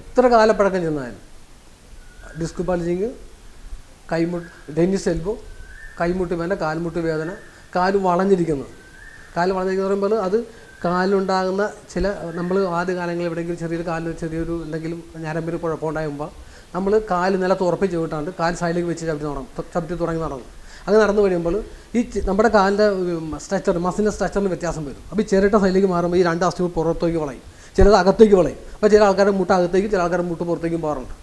എത്ര കാലപ്പഴക്കം ചെന്നാലും? ഡിസ്ക് ബാലിജിങ് കൈമുട്ട് ടെന്നീസ് എൽബോ കൈമുട്ട് വേദന കാൽമുട്ട് വേദന കാൽ വളഞ്ഞിരിക്കുന്നത് കാൽ വളഞ്ഞിരിക്കുന്ന പറയുമ്പോൾ അത് കാലിലുണ്ടാകുന്ന ചില നമ്മൾ ആദ്യ കാലങ്ങളിൽ എവിടെയെങ്കിലും ചെറിയൊരു കാലിന് ചെറിയൊരു എന്തെങ്കിലും ഞരമ്പിന് കുഴപ്പമുണ്ടാകുമ്പോൾ നമ്മൾ കാൽ നിലത്ത് ഉറപ്പിച്ച് വിട്ടാണ്ട് കാൽ സൈഡിലേക്ക് വെച്ച് ചവിട്ടി തുടങ്ങും ചവിട്ടി തുടങ്ങി നടന്നു. അങ്ങനെ നടന്നു കഴിയുമ്പോൾ ഈ നമ്മുടെ കാലിന്റെ സ്ട്രക്ചർ മസിലിന്റെ സ്ട്രക്ചറിന് വ്യത്യാസം വരും. അപ്പോൾ ഈ ചെറിയ സൈഡിലേക്ക് മാറുമ്പോൾ ഈ രണ്ട് അസ്ഥികൾ പുറത്തേക്ക് വളയും. ചിലത് അകത്തേക്ക് വളയും. അപ്പോൾ ചില ആൾക്കാരുടെ മുട്ട അകത്തേക്കും ചില ആൾക്കാരുടെ മുട്ട പുറത്തേക്കും പോകാറുണ്ട്.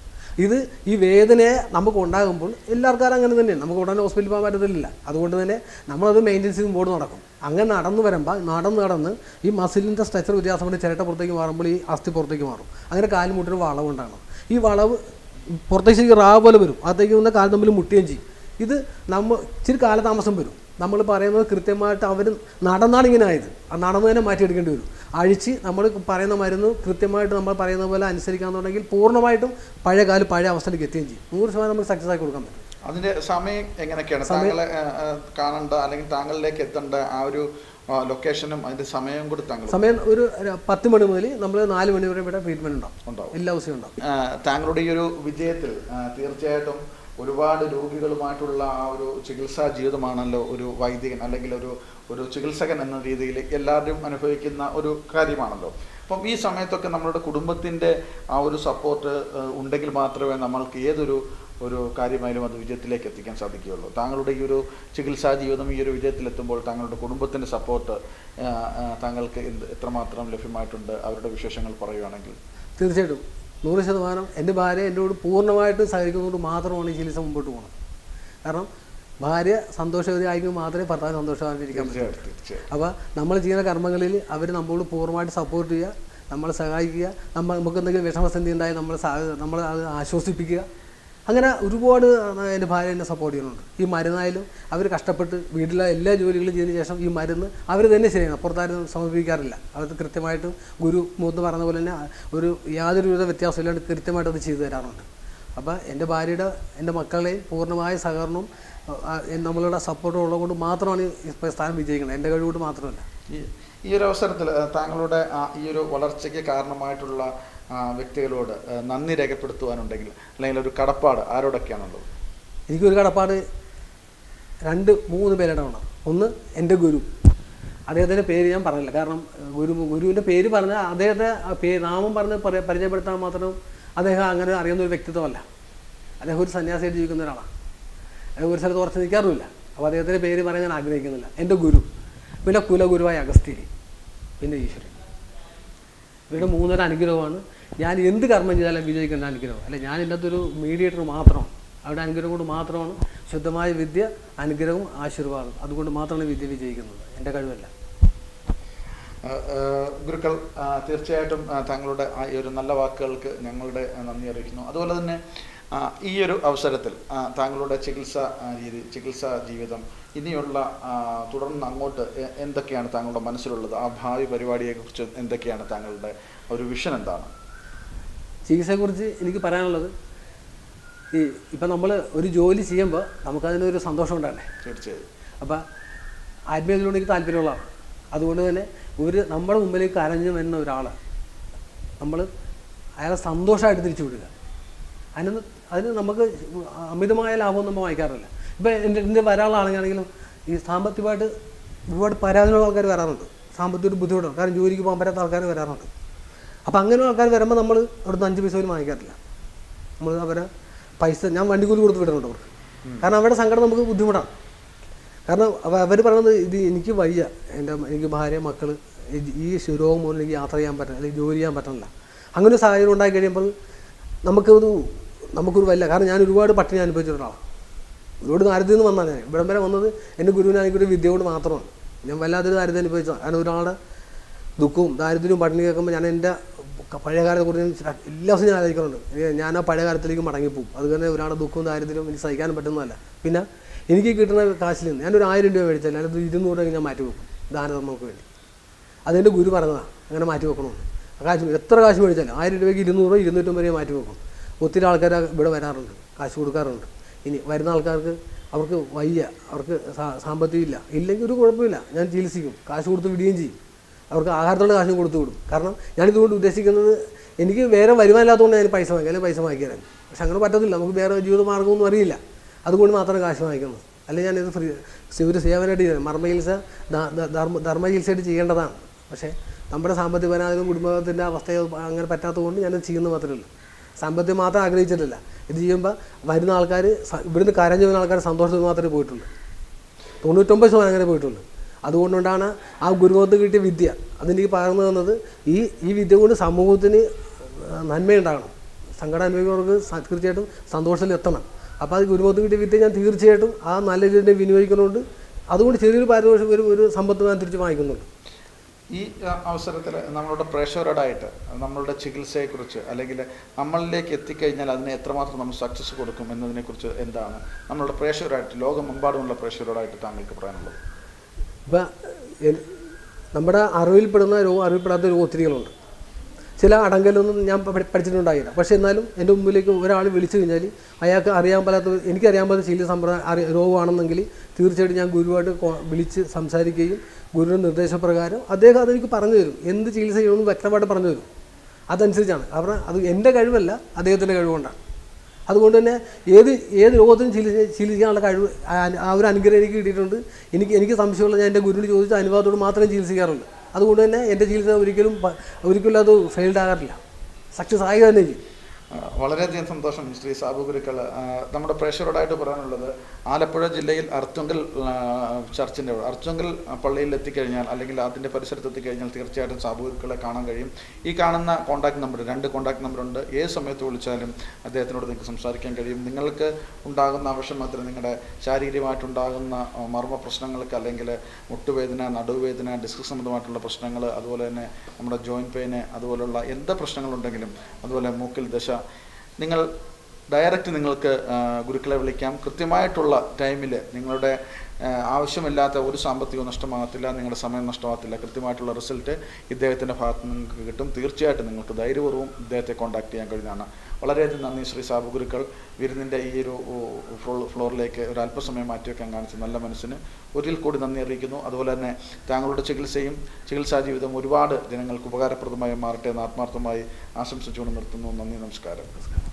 ഇത് ഈ വേദനയെ നമുക്ക് ഉണ്ടാകുമ്പോൾ എല്ലാ ആൾക്കാരും അങ്ങനെ തന്നെയാണ്. നമുക്ക് ഉടനെ ഹോസ്പിറ്റലിൽ പോകാൻ പറ്റത്തില്ല. അതുകൊണ്ട് തന്നെ നമ്മളത് മെയിന്റെനൻസ് ചെയ്യുമ്പോൾ നടക്കും. അങ്ങനെ നടന്നു വരുമ്പോൾ നടന്ന് നടന്ന് ഈ മസിലിന്റെ സ്ട്രക്ചർ വ്യത്യാസം കൊണ്ട് ചിരട്ട പുറത്തേക്ക് മാറുമ്പോൾ ഈ അസ്ഥി പുറത്തേക്ക് മാറും. അങ്ങനെ കാൽമുട്ടിന് വളവ് ഉണ്ടാകണം. ഈ വളവ് പുറത്തേക്ക് ശരിക്കും റാവ് പോലെ വരും. അകത്തേക്ക് വന്ന കാൽ തമ്മിൽ മുട്ടുകയും ചെയ്യും. ഇത് നമ്മൾ ഇച്ചിരി കാലതാമസം വരും. നമ്മൾ പറയുന്നത് കൃത്യമായിട്ട് അവർ നടന്നാണ് ഇങ്ങനെ ആയത്. ആ നടന്നു തന്നെ മാറ്റിയെടുക്കേണ്ടി വരും. അഴിച്ച് നമ്മൾ പറയുന്ന മരുന്ന് കൃത്യമായിട്ട് നമ്മൾ പറയുന്ന പോലെ അനുസരിക്കാന്നുണ്ടെങ്കിൽ പൂർണമായിട്ടും പഴയ കാലം പഴയ അവസ്ഥയിലേക്ക് എത്തുകയും ചെയ്യും. നൂറ് ശതമാനം നമുക്ക് സക്സസ് ആയി കൊടുക്കാൻ പറ്റും. അതിന്റെ സമയം എങ്ങനെയൊക്കെയാണ്? താങ്കളെ കാണേണ്ട അല്ലെങ്കിൽ താങ്കളിലേക്ക് എത്തേണ്ട ആ ഒരു ലൊക്കേഷനും അതിന്റെ സമയവും കൂടി താങ്കൾ സമയം ഒരു പത്ത് മണി മുതൽ നമ്മൾ നാല് മണി വരെ ഇവിടെ ട്രീറ്റ്മെന്റ് ഉണ്ടാവും. എല്ലാ ദിവസവും ഉണ്ടാവും. താങ്കളുടെ ഈ ഒരു വിജയത്തിൽ തീർച്ചയായിട്ടും ഒരുപാട് രോഗികളുമായിട്ടുള്ള ആ ഒരു ചികിത്സാ ജീവിതമാണല്ലോ ഒരു വൈദികൻ അല്ലെങ്കിൽ ഒരു ഒരു ചികിത്സകൻ എന്ന രീതിയിൽ എല്ലാവരും അനുഭവിക്കുന്ന ഒരു കാര്യമാണല്ലോ. അപ്പം ഈ സമയത്തൊക്കെ നമ്മളുടെ കുടുംബത്തിന്റെ ആ ഒരു സപ്പോർട്ട് ഉണ്ടെങ്കിൽ മാത്രമേ നമ്മൾക്ക് ഏതൊരു ഒരു കാര്യമായാലും അത് വിജയത്തിലേക്ക് എത്തിക്കാൻ സാധിക്കുകയുള്ളൂ. താങ്കളുടെ ഈ ഒരു ചികിത്സാ ജീവിതം ഈ ഒരു വിജയത്തിലെത്തുമ്പോൾ താങ്കളുടെ കുടുംബത്തിന്റെ സപ്പോർട്ട് താങ്കൾക്ക് എന്ത് എത്രമാത്രം ലഭ്യമായിട്ടുണ്ട്? അവരുടെ വിശേഷങ്ങൾ പറയുകയാണെങ്കിൽ തീർച്ചയായിട്ടും. നൂറ് ശതമാനം എന്റെ ഭാര്യ എന്നോട് പൂർണമായിട്ടും സഹകരിക്കുന്നതുകൊണ്ട് മാത്രമാണ് ഈ ചികിത്സ മുമ്പോട്ട് പോകുന്നത് കാരണം ഭാര്യ സന്തോഷവതി ആയിരിക്കും മാത്രമേ ഭർത്താവ് സന്തോഷമായിട്ടിരിക്കാൻ പറ്റൂ. അപ്പോൾ നമ്മൾ ചെയ്യുന്ന കർമ്മങ്ങളിൽ അവർ നമ്മളോട് പൂർണമായിട്ട് സപ്പോർട്ട് ചെയ്യുക നമ്മളെ സഹായിക്കുക നമ്മൾ നമുക്ക് എന്തെങ്കിലും വിഷമസന്ധി ഉണ്ടായാൽ നമ്മൾ നമ്മൾ അത് ആശ്വസിപ്പിക്കുക അങ്ങനെ ഒരുപാട് എന്റെ ഭാര്യ എന്നെ സപ്പോർട്ട് ചെയ്യുന്നുണ്ട്. ഈ മരുന്നായാലും അവർ കഷ്ടപ്പെട്ട് വീട്ടിലെ എല്ലാ ജോലികളും ചെയ്തതിന് ശേഷം ഈ മരുന്ന് അവർ തന്നെ ചെയ്യണം പുറത്താരും സമർപ്പിക്കാറില്ല. അവർ കൃത്യമായിട്ടും ഗുരു മൂത്ത് പറഞ്ഞ പോലെ തന്നെ ഒരു യാതൊരു വിധ വ്യത്യാസമില്ലാണ്ട് കൃത്യമായിട്ട് അത് ചെയ്തു തരാറുണ്ട്. അപ്പോൾ എന്റെ ഭാര്യയുടെ എന്റെ മക്കളുടെയും പൂർണമായ സഹകരണവും നമ്മളുടെ സപ്പോർട്ടും ഉള്ളതുകൊണ്ട് മാത്രമാണ് ഇപ്പോൾ സ്ഥാനം വിജയിക്കുന്നത്. എന്റെ കഴിവുകൊണ്ട് മാത്രമല്ല. ഈ ഒരു അവസരത്തിൽ താങ്കളുടെ ഈ ഒരു വളർച്ചയ്ക്ക് കാരണമായിട്ടുള്ള വ്യക്തികളോട് നന്ദി രേഖപ്പെടുത്തുവാനുണ്ടെങ്കിൽ അല്ലെങ്കിൽ ഒരു കടപ്പാട് ആരോടൊക്കെയാണുള്ളത്? എനിക്കൊരു കടപ്പാട് രണ്ട് മൂന്ന് പേരിടമാണ് ഒന്ന് എന്റെ ഗുരു. അദ്ദേഹത്തിന്റെ പേര് ഞാൻ പറഞ്ഞില്ല. കാരണം ഗുരു ഗുരുവിന്റെ പേര് പറഞ്ഞാൽ അദ്ദേഹത്തെ പേര് നാമം പറഞ്ഞ് പറ പരിചയപ്പെടുത്താൻ മാത്രം അദ്ദേഹം അങ്ങനെ അറിയുന്ന ഒരു വ്യക്തിത്വമല്ല. അദ്ദേഹം ഒരു സന്യാസിയായിട്ട് ജീവിക്കുന്ന ഒരാളാണ്. അദ്ദേഹം ഒരു സ്ഥലത്ത് ഉറച്ചു നിൽക്കാറുമില്ല. അപ്പോൾ അദ്ദേഹത്തിന്റെ പേര് പറയാൻ ഞാൻ ആഗ്രഹിക്കുന്നില്ല. എന്റെ ഗുരു. പിന്നെ കുലഗുരുവായ അഗസ്ത്യരി പിന്നെ ഈശ്വരൻ. ഇവരുടെ മൂന്നൊരു അനുഗ്രഹമാണ് ഞാൻ എന്ത് കർമ്മം ചെയ്താലും വിജയിക്കേണ്ട അനുഗ്രഹം? അല്ല ഞാൻ ഇല്ലാത്തൊരു മീഡിയേറ്റർ മാത്രമാണ് അവരുടെ അനുഗ്രഹം കൊണ്ട് മാത്രമാണ് ശുദ്ധമായ വിദ്യ അനുഗ്രഹവും ആശീർവാദം അതുകൊണ്ട് മാത്രമാണ് വിദ്യ വിജയിക്കുന്നത്. എന്റെ കഴിവല്ല. ഗുരുക്കൾ തീർച്ചയായിട്ടും താങ്കളുടെ ഈ ഒരു നല്ല വാക്കുകൾക്ക് ഞങ്ങളുടെ നന്ദി അറിയിക്കുന്നു. അതുപോലെ തന്നെ ഈ ഒരു അവസരത്തിൽ താങ്കളുടെ ചികിത്സ രീതി ചികിത്സാ ജീവിതം ഇനിയുള്ള തുടർന്ന് അങ്ങോട്ട് എന്തൊക്കെയാണ് താങ്കളുടെ മനസ്സിലുള്ളത്? ആ ഭാവി പരിപാടിയെക്കുറിച്ച് എന്തൊക്കെയാണ് താങ്കളുടെ ഒരു വിഷൻ എന്താണ്? ചികിത്സയെക്കുറിച്ച് എനിക്ക് പറയാനുള്ളത് ഈ ഇപ്പം നമ്മൾ ഒരു ജോലി ചെയ്യുമ്പോൾ നമുക്കതിനൊരു സന്തോഷം ഉണ്ടാകണ്ടേ തീർച്ചയായും. അപ്പം ആത്മീയതയിലൂടെ എനിക്ക് താല്പര്യമുള്ളതാണ്. അതുകൊണ്ട് തന്നെ ഒരു നമ്മുടെ മുമ്പിലേക്ക് കരഞ്ഞു വരുന്ന ഒരാൾ നമ്മൾ അയാളെ സന്തോഷമായിട്ട് തിരിച്ചു വിടുക. അതിന് അതിന് നമുക്ക് അമിതമായ ലാഭമൊന്നും നമ്മൾ വാങ്ങിക്കാറില്ല. ഇപ്പം എന്റെ എന്റെ വരാളാണെങ്കിലും ഈ സാമ്പത്തികമായിട്ട് ഒരുപാട് പരാതികളുള്ള ആൾക്കാർ വരാറുണ്ട്. സാമ്പത്തിക ഒരു ബുദ്ധിമുട്ടാണ്. കാരണം ജോലിക്ക് പോകാൻ പറ്റാത്ത ആൾക്കാർ വരാറുണ്ട്. അപ്പോൾ അങ്ങനെ ആൾക്കാർ വരുമ്പോൾ നമ്മൾ അവിടുന്ന് അഞ്ച് പൈസ പോലും വാങ്ങിക്കാറില്ല. നമ്മൾ അവരെ പൈസ ഞാൻ വണ്ടി കൂലി കൊടുത്ത് വിടുന്നുണ്ട് അവർക്ക്. കാരണം അവരുടെ സങ്കടം നമുക്ക് ബുദ്ധിമുട്ടാണ്. കാരണം അവർ പറയുന്നത് ഇത് എനിക്ക് വയ്യ. എന്റെ എനിക്ക് ഭാര്യ മക്കൾ ഈ രോഗം മൂലം എനിക്ക് യാത്ര ചെയ്യാൻ പറ്റില്ല അല്ലെങ്കിൽ ജോലി ചെയ്യാൻ പറ്റണില്ല. അങ്ങനെ സാഹചര്യം ഉണ്ടായി കഴിയുമ്പോൾ നമുക്കൊരു നമുക്കൊരു വല്ല കാരണം ഞാൻ ഒരുപാട് പട്ടിണി അനുഭവിച്ചിട്ടുള്ളതാണ് ഒരുപാട് ദാരിദ്ര്യം നിന്ന് വന്നാൽ ഞാൻ. ഇവിടം വരെ വന്നത് എന്റെ ഗുരുവിനായിക്കൊരു വിദ്യ കൊണ്ട് മാത്രമാണ്. ഞാൻ വല്ലാത്തൊരു ദാരിദ്ര്യം അനുഭവിച്ചതാണ്. കാരണം ഒരാളുടെ ദുഃഖവും ദാരിദ്ര്യവും പട്ടിണി കേൾക്കുമ്പോൾ ഞാൻ എന്റെ പഴയ കുറിച്ച് എല്ലാ ദിവസവും ഞാൻ ആലോചിക്കാറുണ്ട്. ഞാൻ ആ പഴയ കാലത്തിലേക്ക് മടങ്ങിപ്പോവും. അത് തന്നെ ഒരാളുടെ ദുഃഖവും ദാരിദ്ര്യവും എനിക്ക് സഹിക്കാൻ പറ്റുന്നതല്ല. പിന്നെ എനിക്ക് കിട്ടുന്ന കാശിൽ നിന്ന് ഞാനൊരു ആയിരം രൂപ മേടിച്ചാൽ ഞാനത് ഇരുന്നൂറ് രൂപ ഞാൻ മാറ്റി വെക്കും. ദാനധർമ്മങ്ങൾക്ക് വേണ്ടി? അതെന്റെ ഗുരു പറഞ്ഞതാണ്. അങ്ങനെ മാറ്റി വെക്കണമെന്ന്. കാശ് എത്ര കാശ് മേടിച്ചാലും ആയിരം രൂപയ്ക്ക് ഇരുന്നൂറ് ഇരുന്നൂറ്റമ്പത് രൂപ മാറ്റി വെക്കും. ഒത്തിരി ആൾക്കാർ ഇവിടെ വരാറുണ്ട്. കാശ് കൊടുക്കാറുണ്ട്. ഇനി വരുന്ന ആൾക്കാർക്ക് അവർക്ക് വയ്യ. അവർക്ക് സാമ്പത്തികം സാമ്പത്തികമില്ല ഇല്ലെങ്കിൽ ഒരു കുഴപ്പമില്ല. ഞാൻ ചികിത്സിക്കും. കാശ് കൊടുത്ത് വിടുകയും ചെയ്യും. അവർക്ക് ആഹാരത്തോടെ കാശും കൊടുത്തു വിടും. കാരണം ഞാനിതുകൊണ്ട് ഉദ്ദേശിക്കുന്നത് എനിക്ക് വേറെ വരുമാനമില്ലാത്തതുകൊണ്ട് ഞാൻ പൈസ വാങ്ങിക്കാം അല്ലെങ്കിൽ പൈസ വാങ്ങിക്കാൻ പക്ഷെ അങ്ങനെ പറ്റത്തില്ല. നമുക്ക് വേറെ ജീവിത മാർഗമൊന്നും അറിയില്ല. അതുകൊണ്ട് മാത്രമേ കാശ് വാങ്ങിക്കുന്നത് അല്ലെങ്കിൽ ഞാനിത് ഫ്രീ ഒരു സേവനമായിട്ട് ചെയ്യുന്നത്. മർമ്മ ചികിത്സ ധർമ്മ ധർമ്മ ചികിത്സയായിട്ട് ചെയ്യേണ്ടതാണ്. പക്ഷേ നമ്മുടെ സാമ്പത്തിക പരാതിയും കുടുംബത്തിന്റെ അവസ്ഥയോ അങ്ങനെ പറ്റാത്തതുകൊണ്ട് ഞാനത് ചെയ്യുന്നത് മാത്രമേ ഉള്ളൂ. സാമ്പത്തികം മാത്രം ആഗ്രഹിച്ചിട്ടില്ല. ഇത് ചെയ്യുമ്പോൾ വരുന്ന ആൾക്കാർ ഇവിടുന്ന് കരഞ്ഞു വരുന്ന ആൾക്കാർ സന്തോഷത്തിൽ മാത്രമേ പോയിട്ടുള്ളൂ. തൊണ്ണൂറ്റൊമ്പത് ശതമാനം അങ്ങനെ പോയിട്ടുള്ളൂ. അതുകൊണ്ടാണ് ആ ഗുരുവത്ത് കിട്ടിയ വിദ്യ. അതെനിക്ക് പകർന്നു തന്നത് ഈ ഈ വിദ്യ കൊണ്ട് സമൂഹത്തിന് നന്മയുണ്ടാകണം. സങ്കടം അനുഭവിക്കുന്നവർക്ക് തീർച്ചയായിട്ടും സന്തോഷത്തിലെത്തണം അപ്പോൾ അത് ഗുരുവത്ത് കിട്ടിയ വിദ്യ ഞാൻ തീർച്ചയായിട്ടും ആ നല്ല രീതിയിൽ വിനിയോഗിക്കുന്നുണ്ട്. അതുകൊണ്ട് ചെറിയൊരു പാരിതോഷികം ഒരു ഒരു സമ്പത്ത് ഞാൻ തിരിച്ച് വാങ്ങിക്കുന്നുണ്ട്. ഈ അവസരത്തിൽ നമ്മളുടെ പ്രേക്ഷകരോടായിട്ട് നമ്മളുടെ ചികിത്സയെക്കുറിച്ച് അല്ലെങ്കിൽ നമ്മളിലേക്ക് എത്തിക്കഴിഞ്ഞാൽ അതിനെ എത്രമാത്രം നമ്മൾ സക്സസ് കൊടുക്കും എന്നതിനെക്കുറിച്ച് എന്താണ്? നമ്മളുടെ പ്രേക്ഷകരായിട്ട് ലോകമെമ്പാടുമുള്ള പ്രേക്ഷകരോടായിട്ട് താങ്കൾക്ക് പറയാനുള്ളത്. ഇപ്പം നമ്മുടെ അറിവിൽപ്പെടുന്ന രോഗം അറിവിൽപ്പെടാത്ത രോഗം ഒത്തിരികളുണ്ട്. ചില അടങ്കലൊന്നും ഞാൻ പഠിച്ചിട്ടുണ്ടായില്ല. പക്ഷേ എന്നാലും എന്റെ മുമ്പിലേക്ക് ഒരാൾ വിളിച്ചു കഴിഞ്ഞാൽ അയാൾക്ക് അറിയാൻ പാടാത്ത എനിക്കറിയാൻ പറ്റാത്ത ചികിത്സ സമ്പ്രദായം അറി രോഗമാണെന്നെങ്കിൽ തീർച്ചയായിട്ടും ഞാൻ ഗുരുവായിട്ട് വിളിച്ച് സംസാരിക്കുകയും ഗുരുവിന്റെ നിർദ്ദേശപ്രകാരം അദ്ദേഹം അതെനിക്ക് പറഞ്ഞു തരും. എന്ത് ചികിത്സ ചെയ്യണമെന്ന് വ്യക്തമായിട്ട് പറഞ്ഞു തരും. അതനുസരിച്ചാണ്. കാരണം അത് എന്റെ കഴിവല്ല അദ്ദേഹത്തിന്റെ കഴിവുകൊണ്ടാണ്. അതുകൊണ്ട് തന്നെ ഏത് ഏത് രോഗത്തിനും ചികി ചികിത്സിക്കാനുള്ള കഴിവ് ആ- ഒരു അനുഗ്രഹം എനിക്ക് കിട്ടിയിട്ടുണ്ട്. എനിക്ക് എനിക്ക് സംശയമുള്ള ഞാൻ എന്റെ ഗുരുവിന് ചോദിച്ച അനുഭവത്തോട് മാത്രമേ ചികിത്സിക്കാറുള്ളൂ. അതുകൊണ്ട് തന്നെ എന്റെ ചികിത്സ ഒരിക്കലും ഒരിക്കലും അത് ഫെയിൽഡ് ആകാറില്ല. സക്സസ് ആയി തന്നെ ചെയ്യും. വളരെയധികം സന്തോഷം ശ്രീ സാബു ഗുരുക്കൾ നമ്മുടെ പ്രേക്ഷകരോടായിട്ട് പറയാനുള്ളത് ആലപ്പുഴ ജില്ലയിൽ അർത്തുങ്കൽ ചർച്ചിന്റെ അവിടെ അർത്തുങ്കൽ പള്ളിയിൽ എത്തിക്കഴിഞ്ഞാൽ അല്ലെങ്കിൽ അതിന്റെ പരിസരത്ത് എത്തിക്കഴിഞ്ഞാൽ തീർച്ചയായിട്ടും സാബു ഗുരുക്കളെ കാണാൻ കഴിയും. ഈ കാണുന്ന കോൺടാക്ട് നമ്പർ രണ്ട് കോൺടാക്ട് നമ്പറുണ്ട് ഏത് സമയത്ത് വിളിച്ചാലും അദ്ദേഹത്തിനോട് നിങ്ങൾക്ക് സംസാരിക്കാൻ കഴിയും. നിങ്ങൾക്ക് ഉണ്ടാകുന്ന ആവശ്യം മാത്രം നിങ്ങളുടെ ശാരീരികമായിട്ടുണ്ടാകുന്ന മർമ്മ പ്രശ്നങ്ങൾക്ക് അല്ലെങ്കിൽ മുട്ടുവേദന നടുവേദന ഡിസ്ക് സംബന്ധമായിട്ടുള്ള പ്രശ്നങ്ങൾ അതുപോലെ തന്നെ നമ്മുടെ ജോയിന്റ് പെയിന് അതുപോലുള്ള എന്ത് പ്രശ്നങ്ങളുണ്ടെങ്കിലും അതുപോലെ മൂക്കിൽ ദശ നിങ്ങൾ ഡയറക്റ്റ് നിങ്ങൾക്ക് ഗുരുക്കളെ വിളിക്കാം. കൃത്യമായിട്ടുള്ള ടൈമിൽ നിങ്ങളുടെ ആവശ്യമില്ലാത്ത ഒരു സാമ്പത്തികവും നഷ്ടമാകത്തില്ല നിങ്ങളുടെ സമയം നഷ്ടമാകത്തില്ല. കൃത്യമായിട്ടുള്ള റിസൾട്ട് ഇദ്ദേഹത്തിന്റെ ഭാഗത്ത് നിങ്ങൾക്ക് കിട്ടും. തീർച്ചയായിട്ടും നിങ്ങൾക്ക് ധൈര്യപൂർവം ഇദ്ദേഹത്തെ കോൺടാക്ട് ചെയ്യാൻ കഴിയുന്നതാണ്. വളരെയധികം നന്ദി ശ്രീ സാബു ഗുരുക്കൾ. വിരുന്നിന്റെ ഈ ഒരു ഫ്ലോ- ഫ്ലോറിലേക്ക് ഒരു അല്പസമയം മാറ്റിവെക്കാൻ കാണിച്ച നല്ല മനസ്സിന് ഒരിക്കൽ കൂടി നന്ദി അറിയിക്കുന്നു. അതുപോലെ തന്നെ താങ്കളുടെ ചികിത്സയും ചികിത്സാ ജീവിതം ഒരുപാട് ജനങ്ങൾക്ക് ഉപകാരപ്രദമായി മാറട്ടെ എന്ന് ആത്മാർത്ഥമായി ആശംസിച്ചുകൊണ്ട് നിർത്തുന്നു. നന്ദി നമസ്കാരം.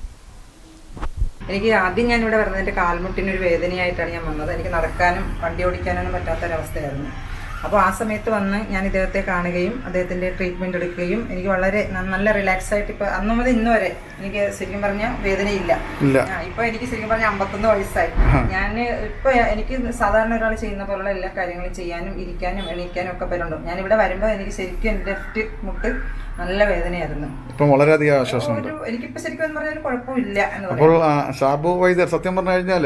എനിക്ക് ആദ്യം ഞാൻ ഇവിടെ കാൽമുട്ടിനൊരു വേദനയായിട്ടാണ് ഞാൻ വന്നത്. എനിക്ക് നടക്കാനും വണ്ടി ഓടിക്കാനൊന്നും പറ്റാത്തൊരവസ്ഥയായിരുന്നു. അപ്പോൾ ആ സമയത്ത് വന്ന് ഞാൻ ഇദ്ദേഹത്തെ കാണുകയും അദ്ദേഹത്തിന്റെ ട്രീറ്റ്മെന്റ് എടുക്കുകയും എനിക്ക് വളരെ നല്ല റിലാക്സ് ആയിട്ട് ഇപ്പോൾ അന്ന് മുതൽ ഇന്ന് വരെ എനിക്ക് ശരിക്കും പറഞ്ഞാൽ വേദനയില്ല. ഇല്ല. ആ, ഇപ്പൊ എനിക്ക് ശരിക്കും പറഞ്ഞാൽ അമ്പത്തൊന്ന് വയസ്സായി. ഞാൻ ഇപ്പൊ എനിക്ക് സാധാരണ ഒരാൾ ചെയ്യുന്ന പോലുള്ള എല്ലാ കാര്യങ്ങളും ചെയ്യാനും ഇരിക്കാനും എണീക്കാനും ഒക്കെ പറ്റുള്ളൂ ഞാൻ ഇവിടെ വരുമ്പോൾ എനിക്ക് ശരിക്കും എന്റെ ലെഫ്റ്റ് മുട്ട് നല്ല വേദനയായിരുന്നു. ഇപ്പം വളരെയധികം ആശ്വാസമുണ്ട്. ഒരു എനിക്കിപ്പോ ശരിക്കും പറഞ്ഞാൽ ഒരു കുഴപ്പമില്ല അപ്പോൾ ഷാബു വൈദ്യർ സത്യം പറഞ്ഞു കഴിഞ്ഞാൽ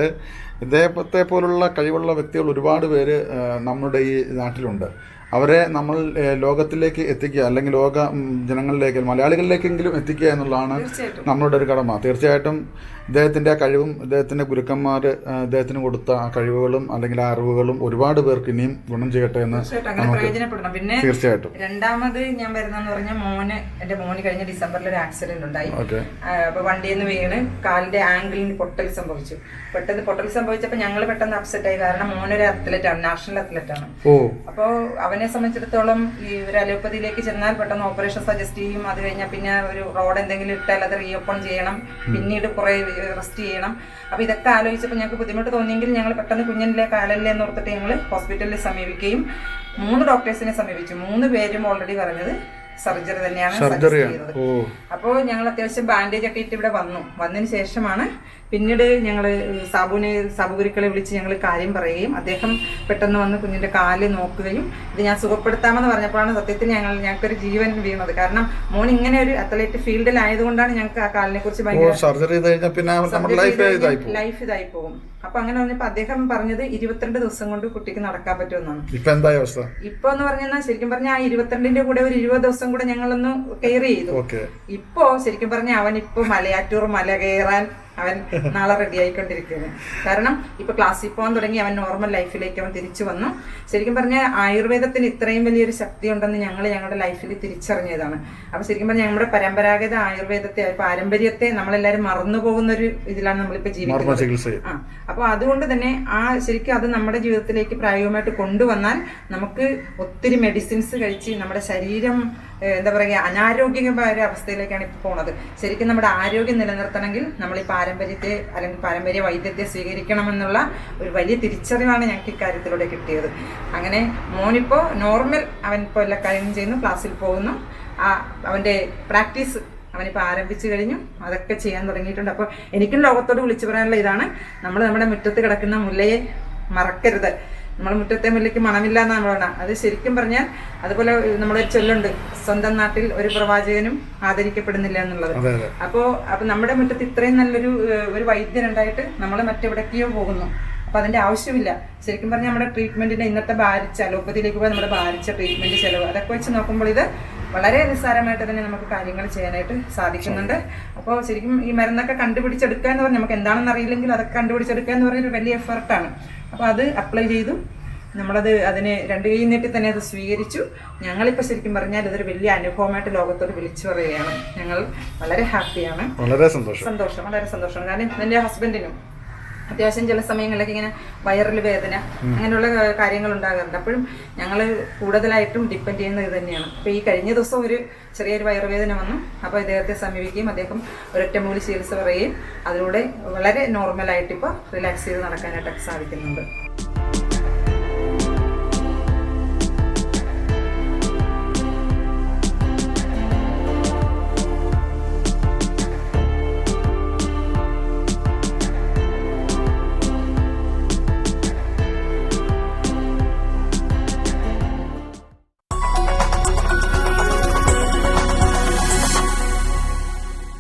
ഇദ്ദേഹത്തെ പോലുള്ള കഴിവുള്ള വ്യക്തികൾ ഒരുപാട് പേര് നമ്മുടെ ഈ നാട്ടിലുണ്ട്. അവരെ നമ്മൾ ലോകത്തിലേക്ക് എത്തിക്കുക അല്ലെങ്കിൽ ലോക ജനങ്ങളിലേക്ക് മലയാളികളിലേക്കെങ്കിലും എത്തിക്കുക എന്നുള്ളതാണ് നമ്മളുടെ ഒരു കടമ. തീർച്ചയായിട്ടും ഇദ്ദേഹത്തിന്റെ ആ കഴിവും ഇദ്ദേഹത്തിന്റെ ഗുരുക്കന്മാർ ഇദ്ദേഹത്തിന് കൊടുത്ത ആ കഴിവുകളും അല്ലെങ്കിൽ ആ അറിവുകളും ഒരുപാട് പേർക്ക് ഇനിയും ഗുണം ചെയ്യട്ടെ എന്ന് പിന്നെ തീർച്ചയായിട്ടും. രണ്ടാമത് ഞാൻ വരുന്ന പറഞ്ഞാൽ മോന് എന്റെ മോന് കഴിഞ്ഞ ഡിസംബറിൽ ഒരു ആക്സിഡന്റ് ഉണ്ടായി. ഓക്കെ. ആ, അപ്പൊ വണ്ടിയിൽ നിന്ന് വീണ് കാലിന്റെ ആംഗിളിന് പൊട്ടൽ സംഭവിച്ചു. പെട്ടെന്ന് പൊട്ടൽ സംഭവിച്ചപ്പോൾ ഞങ്ങൾ പെട്ടെന്ന് അപ്സെറ്റ് ആയി. കാരണം മോനൊരു അത്ലറ്റ് ആണ് നാഷണൽ അത്ലറ്റ് ആണ്. അപ്പോ അപ്പോൾ അവനെ സംബന്ധിച്ചിടത്തോളം ഈ ഒരു അലോപ്പതിയിലേക്ക് ചെന്നാൽ പെട്ടെന്ന് ഓപ്പറേഷൻ സജസ്റ്റ് ചെയ്യും. അത് കഴിഞ്ഞാൽ പിന്നെ ഒരു റോഡ് എന്തെങ്കിലും ഇട്ടാൽ അത് റീഓപ്പൺ ചെയ്യണം. പിന്നീട് കുറേ റെസ്റ്റ് ചെയ്യണം. അപ്പോൾ ഇതൊക്കെ ആലോചിച്ചപ്പോൾ ഞങ്ങൾക്ക് ബുദ്ധിമുട്ട് തോന്നിയെങ്കിൽ ഞങ്ങൾ പെട്ടെന്ന് കുഞ്ഞിലെ കാലല്ലേ എന്ന് ഓർത്തിട്ട് ഞങ്ങൾ ഹോസ്പിറ്റലിൽ സമീപിക്കുകയും മൂന്ന് ഡോക്ടേഴ്സിനെ സമീപിച്ചു. മൂന്ന് പേരും ഓൾറെഡി പറഞ്ഞത് സർജറി തന്നെയാണ് സർജറി സർജറിയാണ് അപ്പോൾ ഞങ്ങൾ അത്യാവശ്യം ബാൻഡേജ് ഒക്കെ ഇട്ട് ഇവിടെ വന്നു. വന്നതിന് ശേഷമാണ് പിന്നീട് ഞങ്ങൾ സാബുവിനെ സാബുഗുരുക്കളെ വിളിച്ച് ഞങ്ങൾ കാര്യം പറയുകയും അദ്ദേഹം പെട്ടെന്ന് വന്ന് കുഞ്ഞിന്റെ കാൽ നോക്കുകയും ഇത് ഞാൻ സുഖപ്പെടുത്താമെന്ന് പറഞ്ഞപ്പോഴാണ് സത്യത്തിൽ ഞങ്ങൾ ഞങ്ങൾക്കൊരു ജീവൻ വീണത്. കാരണം മോൻ ഇങ്ങനെ ഒരു അത്ലറ്റ് ഫീൽഡിലായതുകൊണ്ടാണ് ഞങ്ങൾക്ക് ആ കാലിനെ കുറിച്ച് ഭയങ്കര സർജറി ലൈഫ് ഇതായി പോകും. അപ്പൊ അങ്ങനെ പറഞ്ഞപ്പോ അദ്ദേഹം പറഞ്ഞത് ഇരുപത്തിരണ്ട് ദിവസം കൊണ്ട് കുട്ടിക്ക് നടക്കാൻ പറ്റുമെന്നാണ്. ഇപ്പൊ എന്തായ അവസ്ഥ? ഇപ്പൊ എന്ന് പറഞ്ഞാൽ ശരിക്കും പറഞ്ഞാൽ ആ ഇരുപത്തിരണ്ടിന്റെ കൂടെ ഒരു ഇരുപത് ദിവസം കൂടെ ഞങ്ങളൊന്ന് കെയർ ചെയ്തു. ഇപ്പോ ശരിക്കും പറഞ്ഞ അവൻ ഇപ്പൊ മലയാറ്റൂർ മല കയറാൻ അവൻ നാളെ റെഡി ആയിക്കൊണ്ടിരിക്കുകയാണ്. കാരണം ഇപ്പൊ ക്ലാസ്സിൽ പോകാൻ തുടങ്ങി അവൻ നോർമൽ ലൈഫിലേക്ക് അവൻ തിരിച്ചു വന്നു. ശരിക്കും പറഞ്ഞ ആയുർവേദത്തിന് ഇത്രയും വലിയൊരു ശക്തി ഉണ്ടെന്ന് ഞങ്ങൾ ഞങ്ങളുടെ ലൈഫിൽ തിരിച്ചറിഞ്ഞതാണ്. അപ്പൊ ശരിക്കും പറഞ്ഞാൽ നമ്മുടെ പരമ്പരാഗത ആയുർവേദത്തെ പാരമ്പര്യത്തെ നമ്മളെല്ലാവരും മറന്നു പോകുന്ന ഒരു ഇതിലാണ് നമ്മളിപ്പോ ജീവിക്കുന്നത്. ആ അപ്പോൾ അതുകൊണ്ട് തന്നെ ആ ശരിക്കും അത് നമ്മുടെ ജീവിതത്തിലേക്ക് പ്രായോഗികമായിട്ട് കൊണ്ടുവന്നാൽ നമുക്ക് ഒത്തിരി മെഡിസിൻസ് കഴിച്ച് നമ്മുടെ ശരീരം എന്താ പറയുക അനാരോഗ്യമായ ഒരു അവസ്ഥയിലേക്കാണ് ഇപ്പോൾ പോണത്. ശരിക്കും നമ്മുടെ ആരോഗ്യം നിലനിർത്തണമെങ്കിൽ നമ്മൾ ഈ പാരമ്പര്യത്തെ അല്ലെങ്കിൽ പാരമ്പര്യ വൈദ്യത്തെ സ്വീകരിക്കണമെന്നുള്ള ഒരു വലിയ തിരിച്ചറിവാണ് ഞങ്ങൾക്ക് ഇക്കാര്യത്തിലൂടെ കിട്ടിയത്. അങ്ങനെ മോനിപ്പോൾ നോർമൽ അവൻ ഇപ്പോൾ എല്ലാ കാര്യങ്ങളും ചെയ്യുന്നു ക്ലാസ്സിൽ പോകുന്നു. അവന്റെ പ്രാക്ടീസ് അവനിപ്പോൾ ആരംഭിച്ചു കഴിഞ്ഞു. അതൊക്കെ ചെയ്യാൻ തുടങ്ങിയിട്ടുണ്ട്. അപ്പോൾ എനിക്കും ലോകത്തോട് വിളിച്ചു പറയാനുള്ള ഇതാണ്. നമ്മൾ നമ്മുടെ മുറ്റത്ത് കിടക്കുന്ന മുല്ലയെ മറക്കരുത്. നമ്മൾ മുറ്റത്തെ മുല്ലയ്ക്ക് മണമില്ല എന്നാണ് പറയണ അത് ശരിക്കും പറഞ്ഞാൽ അതുപോലെ നമ്മുടെ ചൊല്ലുണ്ട്. സ്വന്തം നാട്ടിൽ ഒരു പ്രവാചകനും ആദരിക്കപ്പെടുന്നില്ല എന്നുള്ളത്. അപ്പോ അപ്പൊ അപ്പോൾ അപ്പോൾ നമ്മുടെ മുറ്റത്ത് ഇത്രയും നല്ലൊരു ഒരു വൈദ്യനുണ്ടായിട്ട് നമ്മൾ മറ്റെവിടേക്കോ പോകുന്നു. അപ്പോൾ അതിന്റെ ആവശ്യമില്ല. ശരിക്കും പറഞ്ഞാൽ നമ്മുടെ ട്രീറ്റ്മെന്റിന്റെ ഇന്നത്തെ ഭാരിച്ച അലോപ്പതിയിലേക്ക് പോയി നമ്മുടെ ഭാരിച്ച ട്രീറ്റ്മെന്റ് ചിലവ്. അതൊക്കെ വെച്ച് നോക്കുമ്പോൾ ഇത് വളരെ നിസ്സാരമായിട്ട് തന്നെ നമുക്ക് കാര്യങ്ങൾ ചെയ്യാനായിട്ട് സാധിക്കുന്നുണ്ട്. അപ്പോൾ ശരിക്കും ഈ മരുന്നൊക്കെ കണ്ടുപിടിച്ചെടുക്കുക എന്ന് പറഞ്ഞാൽ നമുക്ക് എന്താണെന്ന് അറിയില്ലെങ്കിൽ അതൊക്കെ കണ്ടുപിടിച്ചെടുക്കുക എന്ന് പറഞ്ഞൊരു വലിയ എഫർട്ടാണ് അപ്പോൾ അത് അപ്ലൈ ചെയ്തു. നമ്മളത് അതിനെ രണ്ട് കൈ നീട്ടി തന്നെ അത് സ്വീകരിച്ചു. ഞങ്ങളിപ്പോൾ ശരിക്കും പറഞ്ഞാൽ ഇതൊരു വലിയ അനുഭവമായിട്ട് ലോകത്തോട് വിളിച്ചു പറയുകയാണ്. ഞങ്ങൾ വളരെ ഹാപ്പിയാണ് വളരെ സന്തോഷം. സന്തോഷം. വളരെ സന്തോഷമാണ് കാരണം എന്റെ ഹസ്ബൻഡിനും അത്യാവശ്യം ചില സമയങ്ങളിലൊക്കെ ഇങ്ങനെ വയറിൽ വേദന അങ്ങനെയുള്ള കാര്യങ്ങൾ ഉണ്ടാകാറുണ്ട് അപ്പോഴും ഞങ്ങൾ കൂടുതലായിട്ടും ഡിപ്പെൻഡ് ചെയ്യുന്നത് ഇത് തന്നെയാണ്. അപ്പോൾ ഈ കഴിഞ്ഞ ദിവസം ഒരു ചെറിയൊരു വയറുവേദന വന്നു. അപ്പോൾ ഇദ്ദേഹത്തെ സമീപിക്കുകയും അദ്ദേഹം ഒരൊറ്റമൂലി ചികിത്സ പറയുകയും അതിലൂടെ വളരെ നോർമലായിട്ട് ഇപ്പോൾ റിലാക്സ് ചെയ്ത് നടക്കാനായിട്ടൊക്കെ സാധിക്കുന്നുണ്ട്.